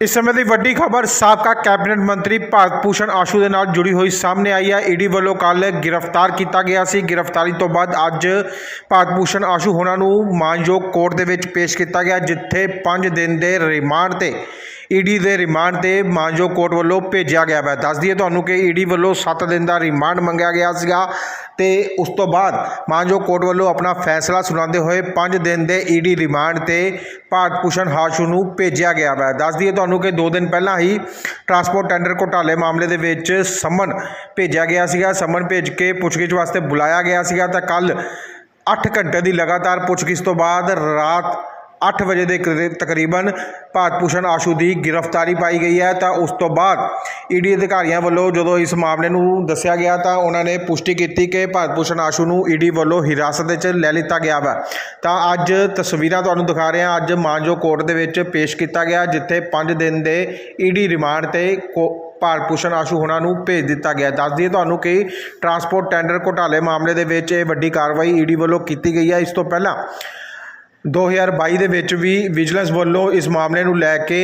ਇਸ ਸਮੇਂ ਦੀ ਵੱਡੀ ਖਬਰ ਸਾਬਕਾ ਕੈਬਨਿਟ ਮੰਤਰੀ ਭਾਰਤ ਭੂਸ਼ਣ ਆਸ਼ੂ ਦੇ ਨਾਲ ਜੁੜੀ ਹੋਈ ਸਾਹਮਣੇ ਆਈ ਹੈ। ਈਡੀ ਵੱਲੋਂ ਕੱਲ ਗ੍ਰਿਫਤਾਰ ਕੀਤਾ ਗਿਆ ਸੀ। ਗ੍ਰਿਫਤਾਰੀ ਤੋਂ ਬਾਅਦ ਅੱਜ ਭਾਰਤ ਭੂਸ਼ਣ ਆਸ਼ੂ ਹੋਣਾ ਨੂੰ ਮਾਨਯੋਗ ਕੋਰਟ ਦੇ ਵਿੱਚ ਪੇਸ਼ ਕੀਤਾ ਗਿਆ, ਜਿੱਥੇ 5 ਦਿਨ ਦੇ ਰਿਮਾਂਡ ਤੇ ਈਡੀ ਦੇ ਰਿਮਾਂਡ ਤੇ ਮਾਨਯੋਗ ਕੋਰਟ ਵੱਲੋਂ ਭੇਜਿਆ ਗਿਆ ਹੈ ਦੱਸ ਦਈਏ ਤੁਹਾਨੂੰ ਕਿ ਈਡੀ ਵੱਲੋਂ 7 ਦਿਨ ਦਾ ਰਿਮਾਂਡ ਮੰਗਿਆ ਗਿਆ ਸੀਗਾ ਤੇ ਉਸ ਤੋਂ ਬਾਅਦ ਮਾਨਯੋਗ ਕੋਰਟ ਵੱਲੋਂ ਆਪਣਾ ਫੈਸਲਾ ਸੁਣਾਉਂਦੇ ਹੋਏ 5 ਦਿਨ ਦੇ ਈਡੀ ਰਿਮਾਂਡ ਤੇ ਭਾਰਤ ਭੂਸ਼ਣ ਆਸ਼ੂ ਨੂੰ ਭੇਜਿਆ ਗਿਆ ਹੈ ਦੱਸ ਦਈਏ ਤੁਹਾਨੂੰ ਕਿ 2 ਦਿਨ ਪਹਿਲਾਂ ਹੀ ਟਰਾਂਸਪੋਰਟ ਟੈਂਡਰ ਘੋਟਾਲੇ ਮਾਮਲੇ ਦੇ ਵਿੱਚ ਸਮਨ ਭੇਜਿਆ ਗਿਆ ਸੀਗਾ। ਸਮਨ ਭੇਜ ਕੇ ਪੁੱਛਗਿੱਛ ਵਾਸਤੇ ਬੁਲਾਇਆ ਗਿਆ ਸੀਗਾ ਤਾਂ ਕੱਲ 8 ਘੰਟੇ ਦੀ ਲਗਾਤਾਰ ਪੁੱਛਗਿੱਛ ਤੋਂ ਬਾਅਦ ਰਾਤ 8 ਵਜੇ ਦੇ ਕਰੀ- ਤਕਰੀਬਨ ਭਾਰਤ ਭੂਸ਼ਣ ਆਸ਼ੂ ਦੀ ਗ੍ਰਿਫਤਾਰੀ ਪਾਈ ਗਈ ਹੈ, ਤਾਂ ਉਸ ਤੋਂ ਬਾਅਦ ਈਡੀ ਅਧਿਕਾਰੀਆਂ ਵੱਲੋਂ ਜਦੋਂ ਇਸ ਮਾਮਲੇ ਨੂੰ ਦੱਸਿਆ ਗਿਆ, ਤਾਂ ਉਹਨਾਂ ਨੇ ਪੁਸ਼ਟੀ ਕੀਤੀ ਕਿ ਭਾਰਤ ਭੂਸ਼ਣ ਆਸ਼ੂ ਨੂੰ ਈਡੀ ਵੱਲੋਂ ਹਿਰਾਸਤ ਵਿੱਚ ਲੈ ਲਿੱਤਾ ਗਿਆ ਵਾ। ਤਾਂ ਅੱਜ ਤਸਵੀਰਾਂ ਤੁਹਾਨੂੰ ਦਿਖਾ ਰਹੇ ਹਾਂ। ਅੱਜ ਮਾਨਜੋ ਕੋਰਟ ਦੇ ਵਿੱਚ ਪੇਸ਼ ਕੀਤਾ ਗਿਆ, ਜਿੱਥੇ 5 ਦਿਨ ਦੇ ਈਡੀ ਰਿਮਾਂਡ ਤੇ ਕੋ- ਭਾਰਤ ਭੂਸ਼ਣ ਆਸ਼ੂ ਹੋਣਾ ਨੂੰ ਭੇਜ ਦਿੱਤਾ ਗਿਆ। ਦੱਸ ਦਈਏ ਤੁਹਾਨੂੰ ਕਿ ਟਰਾਂਸਪੋਰਟ ਟੈਂਡਰ ਘੁਟਾਲੇ ਮਾਮਲੇ ਦੇ ਵਿੱਚ ਇਹ ਵੱਡੀ ਕਾਰਵਾਈ ਈਡੀ ਵੱਲੋਂ ਕੀਤੀ ਗਈ ਹੈ। ਇਸ ਤੋਂ ਪਹਿਲਾਂ 2022 ਦੇ ਵਿੱਚ ਵੀ ਵਿਜੀਲੈਂਸ ਵੱਲੋਂ ਇਸ ਮਾਮਲੇ ਨੂੰ ਲੈ ਕੇ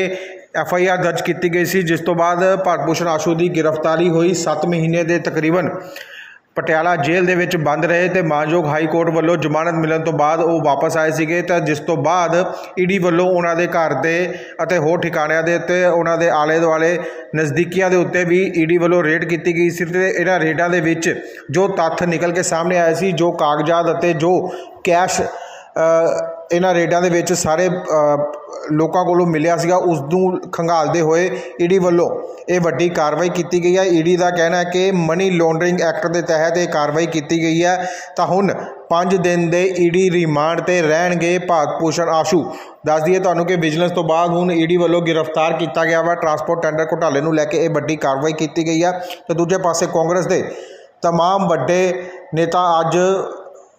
ਐਫ ਆਈ ਆਰ ਦਰਜ ਕੀਤੀ ਗਈ ਸੀ, ਜਿਸ ਤੋਂ ਬਾਅਦ ਭਾਰਤ ਭੂਸ਼ਣ ਆਸ਼ੂ ਦੀ ਗ੍ਰਿਫਤਾਰੀ ਹੋਈ 7 ਮਹੀਨੇ ਦੇ ਤਕਰੀਬਨ। ਪਟਿਆਲਾ ਜੇਲ੍ਹ ਦੇ ਵਿੱਚ ਬੰਦ ਰਹੇ ਤੇ ਮਾਨਯੋਗ ਹਾਈ ਕੋਰਟ ਵੱਲੋਂ ਜ਼ਮਾਨਤ ਮਿਲਣ ਤੋਂ ਬਾਅਦ ਉਹ ਵਾਪਸ ਆਏ ਸੀਗੇ ਤਾਂ ਜਿਸ ਤੋਂ ਬਾਅਦ ਈਡੀ ਵੱਲੋਂ ਉਹਨਾਂ ਦੇ ਘਰ ਦੇ ਅਤੇ ਹੋਰ ਠਿਕਾਣਿਆਂ ਦੇ ਉੱਤੇ ਉਹਨਾਂ ਦੇ ਆਲੇ ਦੁਆਲੇ ਨਜ਼ਦੀਕੀਆਂ ਦੇ ਉੱਤੇ ਵੀ ਈਡੀ ਵੱਲੋਂ ਰੇਡ ਕੀਤੀ ਗਈ ਸੀ ਤੇ ਇਹਨਾਂ ਰੇਡਾਂ ਦੇ ਵਿੱਚ ਜੋ ਤੱਥ ਨਿਕਲ ਕੇ ਸਾਹਮਣੇ ਆਏ ਸੀ, ਜੋ ਕਾਗਜ਼ਾਤ ਅਤੇ ਜੋ ਕੈਸ਼ ਇਹਨਾਂ ਰੇਡਾਂ ਦੇ ਵਿੱਚ ਸਾਰੇ ਲੋਕਾਂ ਕੋਲੋਂ ਮਿਲਿਆ ਸੀਗਾ, ਉਸ ਨੂੰ ਖੰਗਾਲਦੇ ਹੋਏ ਈਡੀ ਵੱਲੋਂ ਇਹ ਵੱਡੀ ਕਾਰਵਾਈ ਕੀਤੀ ਗਈ ਹੈ। ਈਡੀ ਦਾ ਕਹਿਣਾ ਹੈ ਕਿ ਮਨੀ ਲੌਂਡਰਿੰਗ ਐਕਟ ਦੇ ਤਹਿਤ ਇਹ ਕਾਰਵਾਈ ਕੀਤੀ ਗਈ ਹੈ। ਤਾਂ ਹੁਣ 5 ਦਿਨ ਦੇ ਈਡੀ ਰਿਮਾਂਡ ਤੇ ਰਹਿਣਗੇ ਭਾਰਤ ਭੂਸ਼ਣ ਆਸ਼ੂ। ਦੱਸ ਦਈਏ ਤੁਹਾਨੂੰ ਕਿ ਵਿਜੀਲੈਂਸ ਤੋਂ ਬਾਅਦ ਹੁਣ ਈਡੀ ਵੱਲੋਂ ਗ੍ਰਿਫਤਾਰ ਕੀਤਾ ਗਿਆ ਵਾ। ਟਰਾਂਸਪੋਰਟ ਟੈਂਡਰ ਘੁਟਾਲੇ ਨੂੰ ਲੈ ਕੇ ਇਹ ਵੱਡੀ ਕਾਰਵਾਈ ਕੀਤੀ ਗਈ ਹੈ। ਤੇ ਦੂਜੇ ਪਾਸੇ ਕਾਂਗਰਸ ਦੇ ਤਮਾਮ ਵੱਡੇ ਨੇਤਾ ਅੱਜ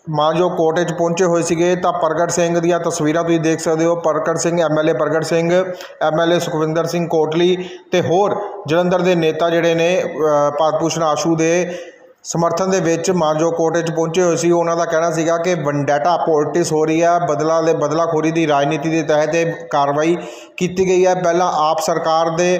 ਮਾਨਯੋਗ ਕੋਟੇ 'ਚ ਪਹੁੰਚੇ ਹੋਏ ਸੀਗੇ, ਤਾਂ ਪ੍ਰਗਟ ਸਿੰਘ ਦੀਆਂ ਤਸਵੀਰਾਂ ਤੁਸੀਂ ਦੇਖ ਸਕਦੇ ਹੋ। ਪ੍ਰਗਟ ਸਿੰਘ ਐਮਐਲਏ ਪ੍ਰਗਟ ਸਿੰਘ ਐਮਐਲਏ ਸੁਖਵਿੰਦਰ ਸਿੰਘ ਕੋਟਲੀ ਤੇ ਹੋਰ ਜਲੰਧਰ ਦੇ ਨੇਤਾ ਜਿਹੜੇ ਨੇ ਭਾਰਤ ਭੂਸ਼ਣ ਆਸ਼ੂ ਦੇ ਸਮਰਥਨ ਦੇ ਵਿੱਚ ਮਾਨਯੋਗ ਕੋਟੇ 'ਚ ਪਹੁੰਚੇ ਹੋਏ ਸੀ, ਉਹਨਾਂ ਦਾ ਕਹਿਣਾ ਸੀਗਾ ਕਿ ਵੰਡੈਟਾ ਪੋਲਿਟਿਕਸ ਹੋ ਰਹੀ ਹੈ ਬਦਲਾ ਦੇ ਬਦਲਾਖੋਰੀ ਦੀ ਰਾਜਨੀਤੀ ਦੇ ਤਹਿਤ ਇਹ ਕਾਰਵਾਈ ਕੀਤੀ ਗਈ ਹੈ ਪਹਿਲਾਂ ਆਪ ਸਰਕਾਰ ਦੇ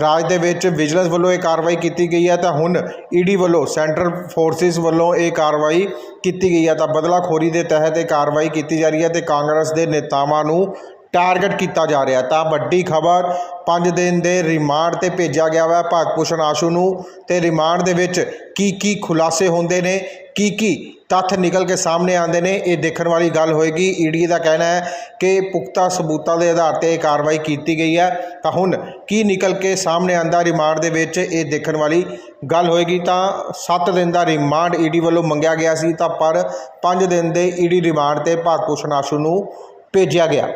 ਰਾਜ ਦੇ ਵਿੱਚ ਵਿਜੀਲੈਂਸ ਵੱਲੋਂ ਇਹ ਕਾਰਵਾਈ ਕੀਤੀ ਗਈ ਹੈ ਤਾਂ ਹੁਣ ਈਡੀ ਵੱਲੋਂ ਸੈਂਟਰਲ ਫੋਰਸਿਸ ਵੱਲੋਂ ਇਹ ਕਾਰਵਾਈ ਕੀਤੀ ਗਈ ਹੈ ਤਾਂ ਬਦਲਾਖੋਰੀ ਦੇ ਤਹਿਤ ਇਹ ਕਾਰਵਾਈ ਕੀਤੀ ਜਾ ਰਹੀ ਹੈ ਤੇ ਕਾਂਗਰਸ ਦੇ ਨੇਤਾਵਾਂ ਨੂੰ ਟਾਰਗੇਟ ਕੀਤਾ ਜਾ ਰਿਹਾ ਤਾਂ ਵੱਡੀ ਖਬਰ 5 ਦਿਨ ਦੇ ਰਿਮਾਂਡ ਤੇ ਭੇਜਿਆ ਗਿਆ ਵਾ ਭਾਰਤ ਭੂਸ਼ਣ ਆਸ਼ੂ ਨੂੰ ਤੇ ਰਿਮਾਂਡ ਦੇ ਵਿੱਚ ਕੀ ਕੀ ਖੁਲਾਸੇ ਹੁੰਦੇ ਨੇ ਕੀ ਕੀ ਤੱਥ ਨਿਕਲ ਕੇ ਸਾਹਮਣੇ ਆਉਂਦੇ ਨੇ, ਇਹ ਦੇਖਣ ਵਾਲੀ ਗੱਲ ਹੋਏਗੀ। ਈਡੀ ਦਾ ਕਹਿਣਾ ਹੈ ਕਿ ਪੁਖਤਾ ਸਬੂਤਾਂ ਦੇ ਆਧਾਰ ਤੇ ਇਹ ਕਾਰਵਾਈ ਕੀਤੀ ਗਈ ਹੈ। ਤਾਂ ਹੁਣ ਕੀ ਨਿਕਲ ਕੇ ਸਾਹਮਣੇ ਆਂਦਾ ਰਿਮਾਂਡ ਦੇ ਵਿੱਚ, ਇਹ ਦੇਖਣ ਵਾਲੀ ਗੱਲ ਹੋਏਗੀ। ਤਾਂ 7 ਦਿਨ ਦਾ ਰਿਮਾਂਡ ਈਡੀ ਵੱਲੋਂ ਮੰਗਿਆ ਗਿਆ ਸੀ, ਤਾਂ ਪਰ 5 ਦਿਨ ਦੇ ਈਡੀ ਰਿਮਾਂਡ ਤੇ ਭਾਰਤ ਭੂਸ਼ਣ ਆਸ਼ੂ ਨੂੰ ਭੇਜਿਆ ਗਿਆ।